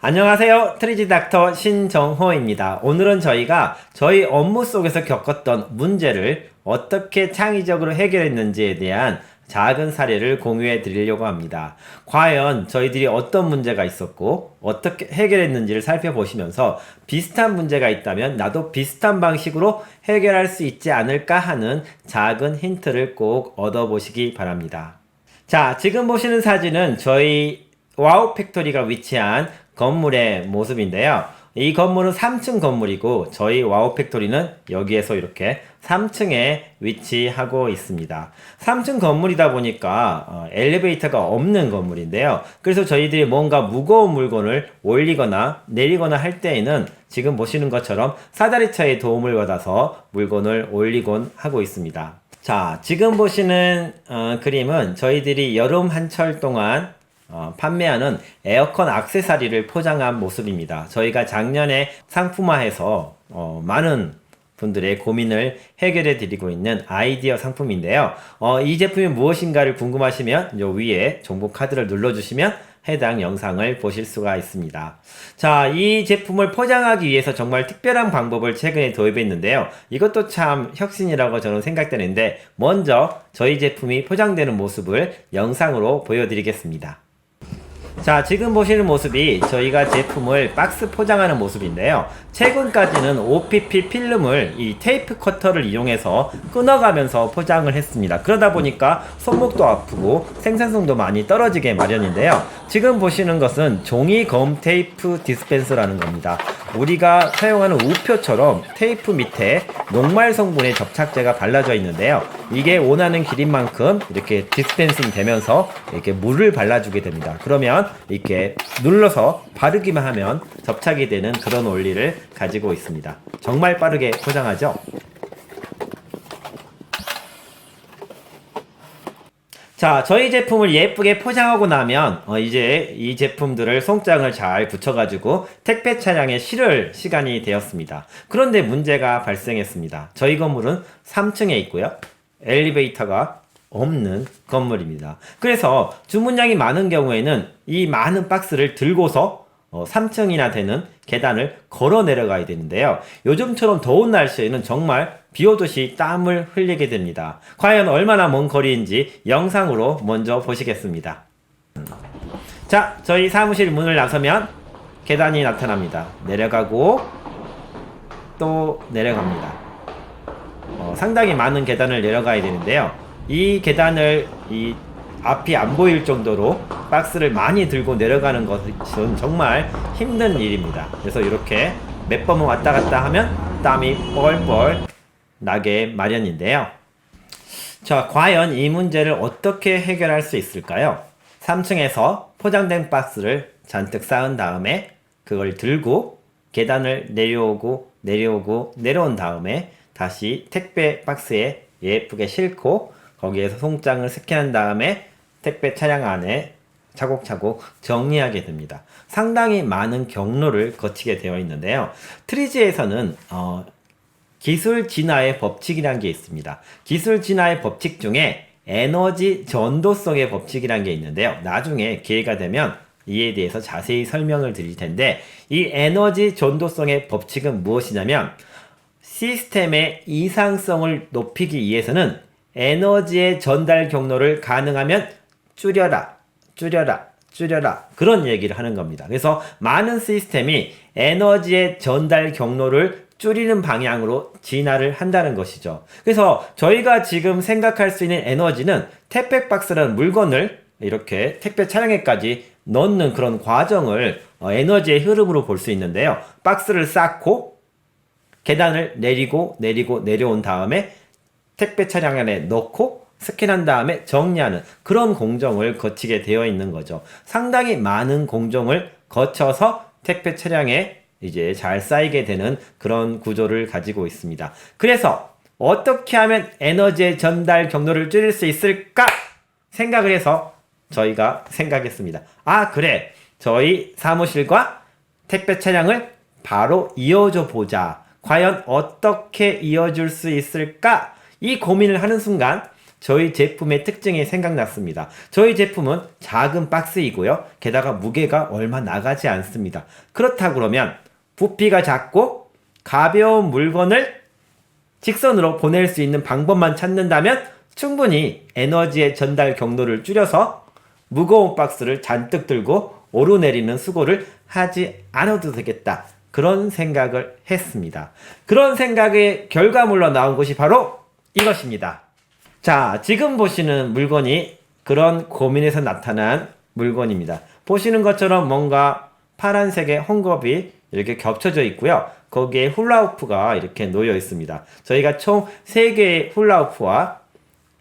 안녕하세요. 트리지 닥터 신정호입니다. 오늘은 저희가 저희 업무 속에서 겪었던 문제를 어떻게 창의적으로 해결했는지에 대한 작은 사례를 공유해 드리려고 합니다. 과연 저희들이 어떤 문제가 있었고 어떻게 해결했는지를 살펴보시면서 비슷한 문제가 있다면 나도 비슷한 방식으로 해결할 수 있지 않을까 하는 작은 힌트를 꼭 얻어보시기 바랍니다. 자, 지금 보시는 사진은 저희 와우 팩토리가 위치한 건물의 모습인데요. 이 건물은 3층 건물이고 저희 와우 팩토리는 여기에서 이렇게 3층에 위치하고 있습니다. 3층 건물이다 보니까 어, 엘리베이터가 없는 건물인데요. 그래서 저희들이 뭔가 무거운 물건을 올리거나 내리거나 할 때에는 지금 보시는 것처럼 사다리차의 도움을 받아서 물건을 올리곤 하고 있습니다. 자, 지금 보시는 어, 그림은 저희들이 여름 한철 동안 어, 판매하는 에어컨 악세사리를 포장한 모습입니다. 저희가 작년에 상품화해서 어, 많은 분들의 고민을 해결해 드리고 있는 아이디어 상품인데요. 어, 이 제품이 무엇인가를 궁금하시면 요 위에 정보 카드를 눌러주시면 해당 영상을 보실 수가 있습니다. 자, 이 제품을 포장하기 위해서 정말 특별한 방법을 최근에 도입했는데요. 이것도 참 혁신이라고 저는 생각되는데, 먼저 저희 제품이 포장되는 모습을 영상으로 보여드리겠습니다. 자, 지금 보시는 모습이 저희가 제품을 박스 포장하는 모습인데요. 최근까지는 OPP 필름을 이 테이프 커터를 이용해서 끊어가면서 포장을 했습니다. 그러다 보니까 손목도 아프고 생산성도 많이 떨어지게 마련인데요. 지금 보시는 것은 종이 검 테이프 디스펜서라는 겁니다. 우리가 사용하는 우표처럼 테이프 밑에 녹말 성분의 접착제가 발라져 있는데요. 이게 원하는 길인 만큼 이렇게 디스펜싱 되면서 이렇게 물을 발라주게 됩니다. 그러면 이렇게 눌러서 바르기만 하면 접착이 되는 그런 원리를 가지고 있습니다. 정말 빠르게 포장하죠? 자, 저희 제품을 예쁘게 포장하고 나면 어, 이제 이 제품들을 송장을 잘 붙여가지고 택배 차량에 실을 시간이 되었습니다. 그런데 문제가 발생했습니다. 저희 건물은 3층에 있고요. 엘리베이터가 없는 건물입니다. 그래서 주문량이 많은 경우에는 이 많은 박스를 들고서 어, 3층이나 되는 계단을 걸어 내려가야 되는데요. 요즘처럼 더운 날씨에는 정말 비 오듯이 땀을 흘리게 됩니다. 과연 얼마나 먼 거리인지 영상으로 먼저 보시겠습니다. 자, 저희 사무실 문을 나서면 계단이 나타납니다. 내려가고 또 내려갑니다. 어, 상당히 많은 계단을 내려가야 되는데요. 이 계단을 이 앞이 안 보일 정도로 박스를 많이 들고 내려가는 것은 정말 힘든 일입니다. 그래서 이렇게 몇 번만 왔다 갔다 하면 땀이 뻘뻘 나게 마련인데요. 자, 과연 이 문제를 어떻게 해결할 수 있을까요? 3층에서 포장된 박스를 잔뜩 쌓은 다음에 그걸 들고 계단을 내려오고 내려오고 내려온 다음에 다시 택배 박스에 예쁘게 싣고 거기에서 송장을 스캔한 다음에 택배 차량 안에 차곡차곡 정리하게 됩니다. 상당히 많은 경로를 거치게 되어 있는데요. 트리지에서는 어, 기술 진화의 법칙이라는 게 있습니다. 기술 진화의 법칙 중에 에너지 전도성의 법칙이라는 게 있는데요. 나중에 기회가 되면 이에 대해서 자세히 설명을 드릴 텐데 이 에너지 전도성의 법칙은 무엇이냐면 시스템의 이상성을 높이기 위해서는 에너지의 전달 경로를 가능하면 줄여라, 줄여라, 줄여라. 그런 얘기를 하는 겁니다. 그래서 많은 시스템이 에너지의 전달 경로를 줄이는 방향으로 진화를 한다는 것이죠. 그래서 저희가 지금 생각할 수 있는 에너지는 택배박스라는 물건을 이렇게 택배 차량에까지 넣는 그런 과정을 어, 에너지의 흐름으로 볼 수 있는데요. 박스를 쌓고 계단을 내리고 내리고 내려온 다음에 택배 차량 안에 넣고 스캔한 다음에 정리하는 그런 공정을 거치게 되어 있는 거죠. 상당히 많은 공정을 거쳐서 택배 차량에 이제 잘 쌓이게 되는 그런 구조를 가지고 있습니다. 그래서 어떻게 하면 에너지의 전달 경로를 줄일 수 있을까 생각을 해서 저희가 생각했습니다. 아, 그래. 저희 사무실과 택배 차량을 바로 이어줘 보자. 과연 어떻게 이어줄 수 있을까? 이 고민을 하는 순간 저희 제품의 특징이 생각났습니다. 저희 제품은 작은 박스이고요. 게다가 무게가 얼마 나가지 않습니다. 그렇다 그러면 부피가 작고 가벼운 물건을 직선으로 보낼 수 있는 방법만 찾는다면 충분히 에너지의 전달 경로를 줄여서 무거운 박스를 잔뜩 들고 오르내리는 수고를 하지 않아도 되겠다. 그런 생각을 했습니다. 그런 생각의 결과물로 나온 것이 바로 이것입니다. 자, 지금 보시는 물건이 그런 고민에서 나타난 물건입니다. 보시는 것처럼 뭔가 파란색의 헝겊이 이렇게 겹쳐져 있고요. 거기에 훌라후프가 이렇게 놓여 있습니다. 저희가 총 3개의 훌라후프와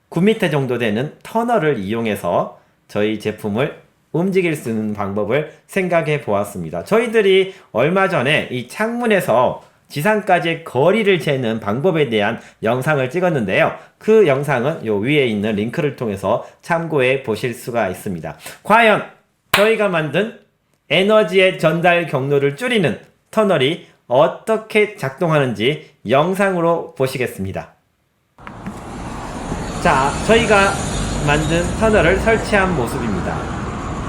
9m 정도 되는 터널을 이용해서 저희 제품을 움직일 수 있는 방법을 생각해 보았습니다. 저희들이 얼마 전에 이 창문에서 지상까지의 거리를 재는 방법에 대한 영상을 찍었는데요. 그 영상은 요 위에 있는 링크를 통해서 참고해 보실 수가 있습니다. 과연 저희가 만든 에너지의 전달 경로를 줄이는 터널이 어떻게 작동하는지 영상으로 보시겠습니다. 자, 저희가 만든 터널을 설치한 모습입니다.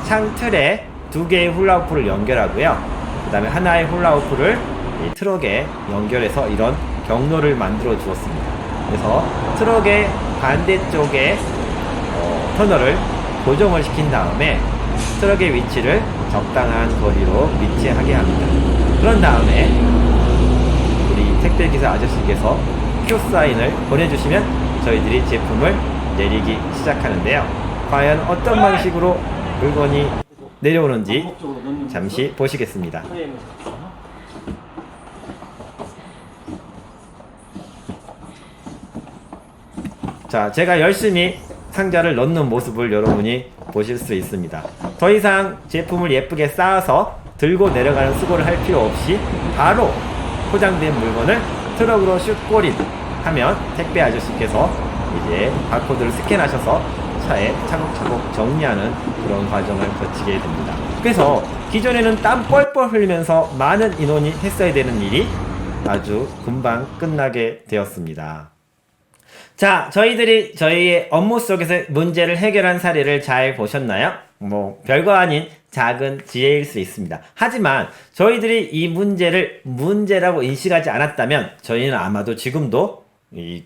창틀에 두 개의 훌라후프를 연결하고요. 그 다음에 하나의 훌라후프를 이 트럭에 연결해서 이런 경로를 만들어 주었습니다. 그래서 트럭의 반대쪽에 어, 터널을 고정을 시킨 다음에 트럭의 위치를 적당한 거리로 위치하게 합니다. 그런 다음에 우리 택배 기사 아저씨께서 큐 사인을 보내주시면 저희들이 제품을 내리기 시작하는데요. 과연 어떤 방식으로 물건이 내려오는지 잠시 보시겠습니다. 자, 제가 열심히 상자를 넣는 모습을 여러분이 보실 수 있습니다. 더 이상 제품을 예쁘게 쌓아서 들고 내려가는 수고를 할 필요 없이 바로 포장된 물건을 트럭으로 슛꼬린 하면 택배 아저씨께서 이제 바코드를 스캔하셔서 차에 차곡차곡 정리하는 그런 과정을 거치게 됩니다. 그래서 기존에는 땀 뻘뻘 흘리면서 많은 인원이 했어야 되는 일이 아주 금방 끝나게 되었습니다. 자, 저희들이 저희의 업무 속에서 문제를 해결한 사례를 잘 보셨나요? 뭐, 별거 아닌 작은 지혜일 수 있습니다. 하지만 저희들이 이 문제를 문제라고 인식하지 않았다면 저희는 아마도 지금도 이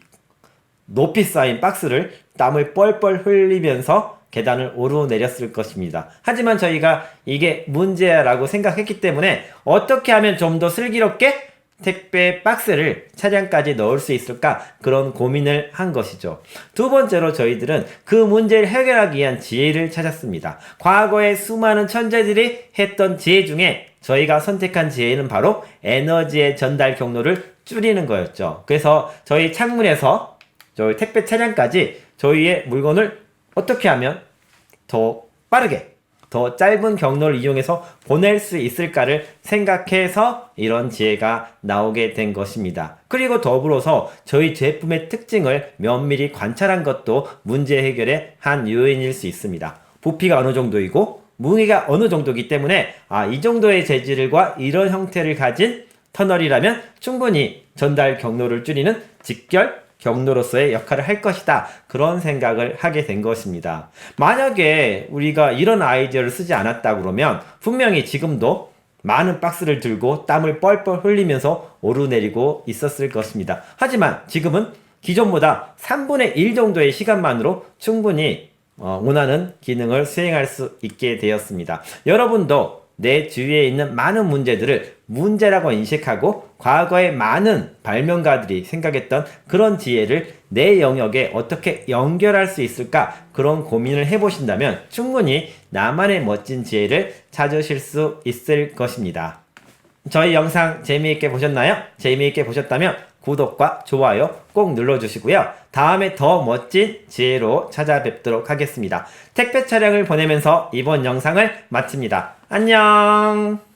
높이 쌓인 박스를 땀을 뻘뻘 흘리면서 계단을 오르내렸을 것입니다. 하지만 저희가 이게 문제라고 생각했기 때문에 어떻게 하면 좀 더 슬기롭게 택배 박스를 차량까지 넣을 수 있을까 그런 고민을 한 것이죠. 두 번째로 저희들은 그 문제를 해결하기 위한 지혜를 찾았습니다. 과거에 수많은 천재들이 했던 지혜 중에 저희가 선택한 지혜는 바로 에너지의 전달 경로를 줄이는 거였죠. 그래서 저희 창문에서 저희 택배 차량까지 저희의 물건을 어떻게 하면 더 빠르게 더 짧은 경로를 이용해서 보낼 수 있을까를 생각해서 이런 지혜가 나오게 된 것입니다. 그리고 더불어서 저희 제품의 특징을 면밀히 관찰한 것도 문제 해결의 한 요인일 수 있습니다. 부피가 어느 정도이고 무게가 어느 정도이기 때문에 아, 이 정도의 재질과 이런 형태를 가진 터널이라면 충분히 전달 경로를 줄이는 직결 경로로서의 역할을 할 것이다. 그런 생각을 하게 된 것입니다. 만약에 우리가 이런 아이디어를 쓰지 않았다 그러면 분명히 지금도 많은 박스를 들고 땀을 뻘뻘 흘리면서 오르내리고 있었을 것입니다. 하지만 지금은 기존보다 3분의 1 정도의 시간만으로 충분히 어, 원하는 기능을 수행할 수 있게 되었습니다. 여러분도 내 주위에 있는 많은 문제들을 문제라고 인식하고 과거에 많은 발명가들이 생각했던 그런 지혜를 내 영역에 어떻게 연결할 수 있을까 그런 고민을 해보신다면 충분히 나만의 멋진 지혜를 찾으실 수 있을 것입니다. 저희 영상 재미있게 보셨나요? 재미있게 보셨다면 구독과 좋아요 꼭 눌러주시고요. 다음에 더 멋진 지혜로 찾아뵙도록 하겠습니다. 택배 차량을 보내면서 이번 영상을 마칩니다. 안녕!